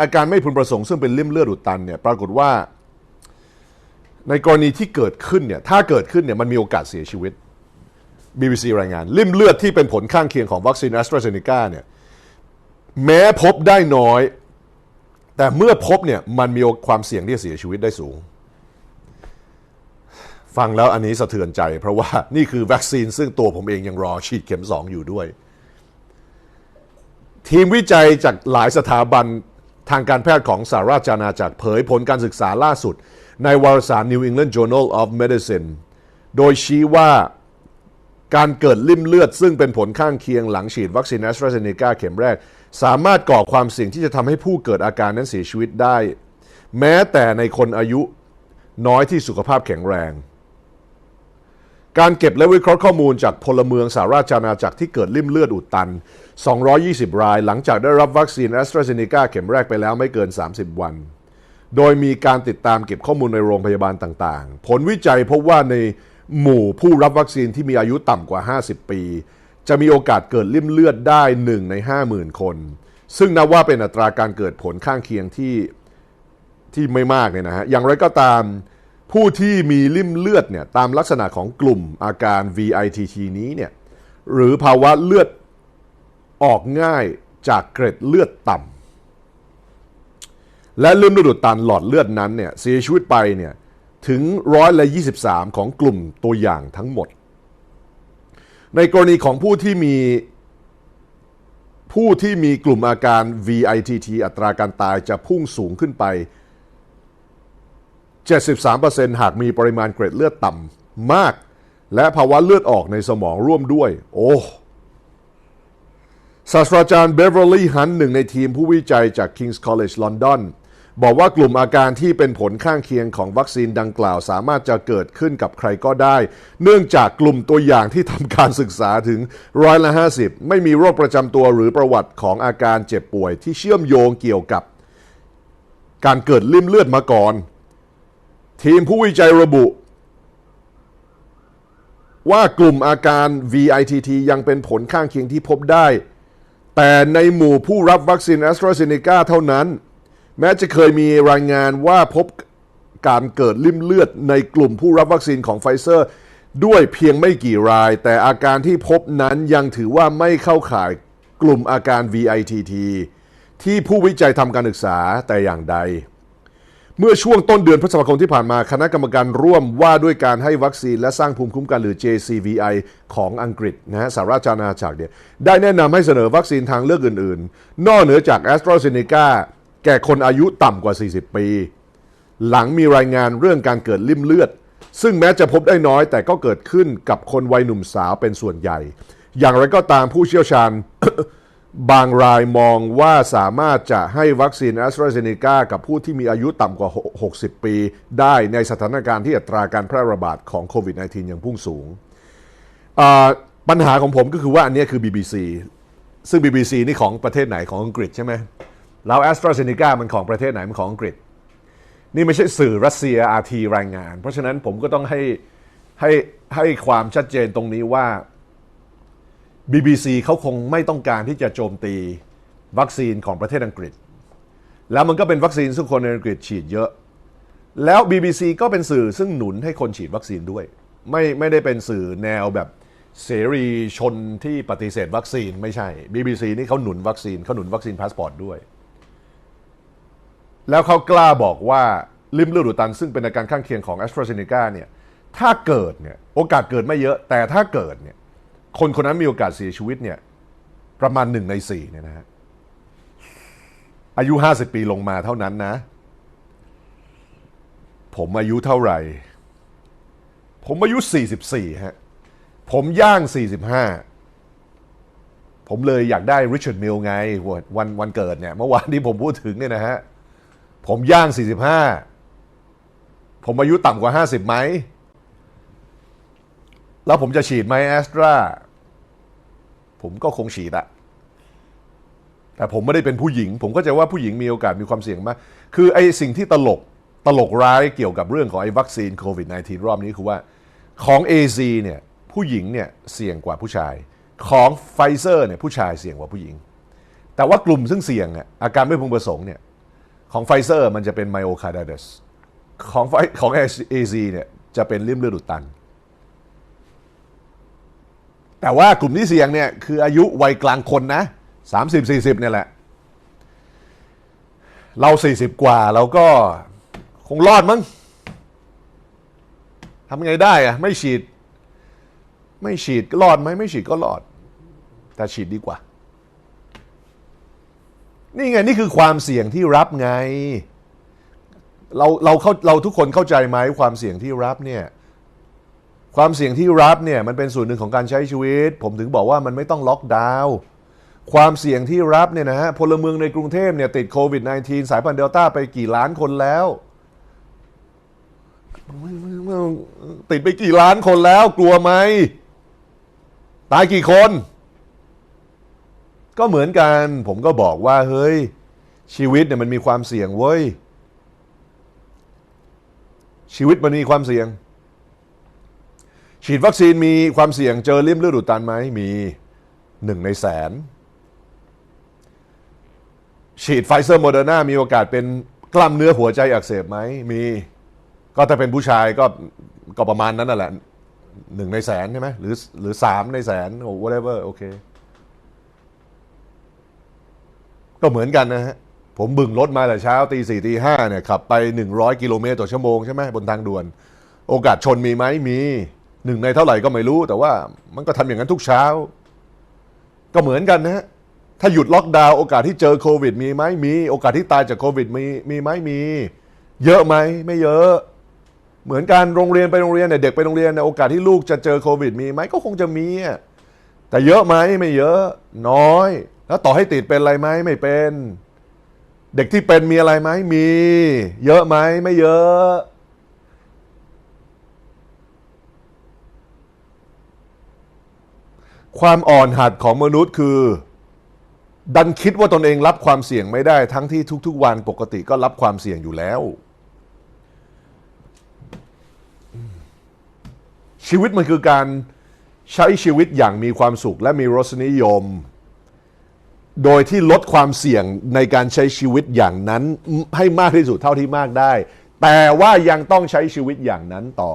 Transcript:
อาการไม่พึงประสงค์ซึ่งเป็นลิ่มเลือดอุดตันเนี่ยปรากฏว่า ในกรณีที่เกิดขึ้นเนี่ยถ้าเกิดขึ้นเนี่ยมันมีโอกาสเสียชีวิต BBC รายงานลิ่มเลือดที่เป็นผลข้างเคียงของวัคซีนแอสตราเซเนกาเนี่ยแม้พบได้น้อย แต่เมื่อพบเนี่ยมันมีความเสี่ยงที่จะเสียชีวิตได้สูง ฟังแล้วอันนี้สะเทือนใจ เพราะว่านี่คือวัคซีนซึ่งตัวผมเองยังรอฉีดเข็ม2อยู่ด้วย ทีมวิจัยจากหลายสถาบัน ทางการแพทย์ของสหราชอาณาจักรเผยผลการศึกษาล่าสุด ในวารสาร New England Journal of Medicine โดยชี้ว่าการเกิดลิ่มเลือดซึ่งเป็นผลข้างเคียงหลังฉีดวัคซีนแอสตราเซเนกาเข็มแรก สามารถก่อความเสี่ยงที่จะทำให้ผู้เกิดอาการนั้นเสียชีวิตได้ แม้แต่ในคนอายุน้อยที่สุขภาพแข็งแรง การเก็บและวิเคราะห์ข้อมูลจากพลเมืองสหราชอาณาจักรที่เกิดลิ่มเลือดอุดตัน 220 ราย หลังจากได้รับวัคซีนแอสตราเซเนกาเข็มแรกไปแล้วไม่เกิน 30 วัน โดยมีการติดตามเก็บข้อมูลในโรงพยาบาลต่างๆ ผลวิจัยพบว่าในหมู่ผู้รับวัคซีนที่มีอายุต่ำกว่า 50 ปี จะมีโอกาสเกิดลิ่มเลือดได้ 1 ใน 50,000 คน ซึ่งนับว่าเป็นอัตราการเกิดผลข้างเคียงที่ที่ไม่มากเนี่ยนะฮะ อย่างไรก็ตามผู้ที่มีลิ่มเลือดเนี่ยตามลักษณะของกลุ่มอาการ VITT นี้เนี่ยหรือภาวะเลือด ออกง่ายจากเกร็ดเลือดต่ำและลิ่มเลือดอุดตันหลอดเลือดนั้นเนี่ยเสียชีวิตไปเนี่ยถึงร้อยละ23 ของกลุ่มตัวอย่างทั้งหมด ในกรณีของผู้ที่มีผู้ที่มีกลุ่มอาการ VITT อัตราการตายจะพุ่งสูงขึ้นไป 73%หากมีปริมาณเกร็ดเลือดต่ำมาก และภาวะเลือดออกในสมองร่วมด้วย โอ้ ศาสตราจารย์เบเวอร์ลี่ฮันหนึ่งในทีมผู้วิจัยจาก King's College London บอกว่ากลุ่มอาการที่เป็นผลข้างเคียงของวัคซีนดังกล่าวสามารถจะเกิดขึ้นกับใครก็ได้ เนื่องจากกลุ่มตัวอย่างที่ทำการศึกษาถึงร้อยละ50 ไม่มีโรคประจำตัวหรือประวัติของอาการเจ็บป่วยที่เชื่อมโยงเกี่ยวกับ การเกิดลิ่มเลือดมาก่อน ทีมผู้วิจัยระบุ ว่ากลุ่มอาการ VITT ยังเป็นผลข้างเคียงที่พบได้ แต่ในหมู่ผู้รับวัคซีนแอสตราเซเนกาเท่านั้น แม้จะเคยมีรายงานว่าพบการเกิดลิ่มเลือดในกลุ่มผู้รับวัคซีนของไฟเซอร์ด้วยเพียงไม่กี่ราย แต่อาการที่พบนั้นยังถือว่าไม่เข้าข่ายกลุ่มอาการ VITT ที่ผู้วิจัยทำการศึกษาแต่อย่างใด เมื่อช่วงต้นเดือนพฤษภาคมที่ผ่านมาคณะกรรมการร่วมว่าด้วยการให้วัคซีนและสร้างภูมิคุ้มกันหรือ JCVI ของอังกฤษนะฮะสหราชอาณาจักรเนี่ยได้แนะนำให้เสนอวัคซีนทางเลือกอื่นๆ นอกเหนือจาก a s t r a z เซ e c a แก่คนอายุต่ำกว่า 40 ปี หลังมีรายงานเรื่องการเกิดลิ่มเลือด ซึ่งแม้จะพบได้น้อยแต่ก็เกิดขึ้นกับคนวัยหนุ่มสาวเป็นส่วนใหญ่ อย่างไรก็ตามผู้เชี่ยวชาญ บางรายมองว่าสามารถจะให้วัคซีนแอสตราเซเนกากับผู้ที่มีอายุต่ำกว่า 60 ปี ได้ในสถานการณ์ที่อัตราการแพร่ระบาดของโควิด -19 ยังพุ่งสูง ปัญหาของผมก็คือว่าอันนี้คือ BBC ซึ่ง BBC นี่ของประเทศไหนของอังกฤษใช่ไหมแล้วแอสตราเซเนกามันของประเทศไหนมันของอังกฤษ นี่ไม่ใช่สื่อรัสเซีย RT รายงาน เพราะฉะนั้นผมก็ต้องให้ให้ให้ความชัดเจนตรงนี้ว่า BBC เขาคงไม่ต้องการที่จะโจมตีวัคซีนของประเทศอังกฤษ แล้วมันก็เป็นวัคซีนซึ่งคนในอังกฤษฉีดเยอะ แล้ว BBC ก็เป็นสื่อซึ่งหนุนให้คนฉีดวัคซีนด้วย ไม่ไม่ได้เป็นสื่อแนวแบบเสรีชนที่ปฏิเสธวัคซีนไม่ใช่ BBC นี่เขาหนุนวัคซีนเขาหนุนวัคซีนพาสปอร์ตด้วย แล้วเขากล้าบอกว่าลิมเลือดอุดตันซึ่งเป็นอาการข้างเคียงของ a s t r a z เซ e c a เนี่ยถ้าเกิดเนี่ยโอกาสเกิดไม่เยอะ แต่ถ้าเกิดเนี่ย คนคนนั้นมีโอกาสเสียชีวิตเนี่ยประมาณหนึ่งในสี่เนี่ยนะฮะอายุ50ปีลงมาเท่านั้นนะ ผมอายุเท่าไหร่ ผมอายุ44ฮะผมย่าง45ผมเลยอยากได้ริชาร์ดมิลไงวันวันเกิดเนี่ยเมื่อวานที่ผมพูดถึงเนี่ยนะฮะผมย่าง45ผมอายุต่ำกว่า50ไหม แล้วผมจะฉีดไหมแอสตราผมก็คงฉีดอะแต่ผมไม่ได้เป็นผู้หญิง ผมก็จะว่าผู้หญิงมีโอกาสมีความเสี่ยงมาก คือไอ้สิ่งที่ตลกตลกร้ายเกี่ยวกับเรื่องของไอ้วัคซีนโควิด -19 รอบนี้คือว่าของ AZ เนี่ยผู้หญิงเนี่ยเสี่ยงกว่าผู้ชาย ของไฟเซอร์เนี่ยผู้ชายเสี่ยงกว่าผู้หญิง แต่ว่ากลุ่มซึ่งเสี่ยงอะอาการไม่พึงประสงค์เนี่ยของไฟเซอร์มันจะเป็นไมโอคาร์ด i สของไฟของเอซีเนี่ยจะเป็นริ่มเลือดอุดตัน แต่ว่ากลุ่มที่เสี่ยงเนี่ยคืออายุวัยกลางคนนะ 30-40เนี่ยแหละ เรา 40 กว่าเราก็คงรอดมั้งทำไงได้อะไม่ฉีด ไม่ฉีดก็รอดไหมไม่ฉีดก็รอด แต่ฉีดดีกว่า นี่ไงนี่คือความเสี่ยงที่รับไง เราเราเข้าเราทุกคนเข้าใจไหมความเสี่ยงที่รับเนี่ย ความเสี่ยงที่รับเนี่ยมันเป็นส่วนหนึ่งของการใช้ชีวิต ผมถึงบอกว่ามันไม่ต้องล็อกดาวน์ความเสี่ยงที่รับเนี่ยนะฮะพลเมืองในกรุงเทพเนี่ยติดโควิด -19 สายพันธุ์เดลต้าไปกี่ล้านคนแล้ว ติดไปกี่ล้านคนแล้วกลัวไหม ตายกี่คน ก็เหมือนกัน ผมก็บอกว่าเฮ้ย ชีวิตเนี่ยมันมีความเสี่ยงเว้ย ชีวิตมันมีความเสี่ยง ฉีดวัคซีนมีความเสี่ยงเจอริ่มเลือดอุดตันไหมมีหนึ่งในแสน ฉีดไฟเซอร์โมเดอร์นามีโอกาสเป็นกล้ามเนื้อหัวใจอักเสบไหมมีก็ถ้าเป็นผู้ชายก็ก็ประมาณนั้นนั่นแหละหนึ่งในแสนใช่ไหมหรือหรือสามในแสนโอ้ whatever โอเค ก็เหมือนกันนะฮะ ผมบึงรถมาแต่เช้าตีสี่ตีห้าเนี่ยขับไปหนึ่งร้อยกิโลเมตรต่อชั่วโมงใช่ไหมบนทางด่วน โอกาสชนมีไหมมี หนึ่งในเท่าไหร่ก็ไม่รู้ แต่ว่ามันก็ทำอย่างนั้นทุกเช้า ก็เหมือนกันนะฮะถ้าหยุดล็อกดาวน์โอกาสที่เจอโควิด มีไหมมี โอกาสที่ตายจากโควิดมีมีไหมมี เยอะไหมไม่เยอะ เหมือนกันโรงเรียนไปโรงเรียนเนี่ยเด็กไปโรงเรียนเนี่ยโอกาสที่ลูกจะเจอโควิด มีไหมก็คงจะมีแต่เยอะไหมไม่เยอะ น้อย แล้วต่อให้ติดเป็นอะไรไหมไม่เป็น เด็กที่เป็นมีอะไรไหมมี เยอะไหมไม่เยอะ ความอ่อนหัดของมนุษย์คือ ดันคิดว่าตนเองรับความเสี่ยงไม่ได้ทั้งที่ทุก ๆ วันปกติก็รับความเสี่ยงอยู่แล้ว ชีวิตมันคือการใช้ชีวิตอย่างมีความสุขและมีรสนิยม โดยที่ลดความเสี่ยงในการใช้ชีวิตอย่างนั้นให้มากที่สุดเท่าที่มากได้ แต่ว่ายังต้องใช้ชีวิตอย่างนั้นต่อ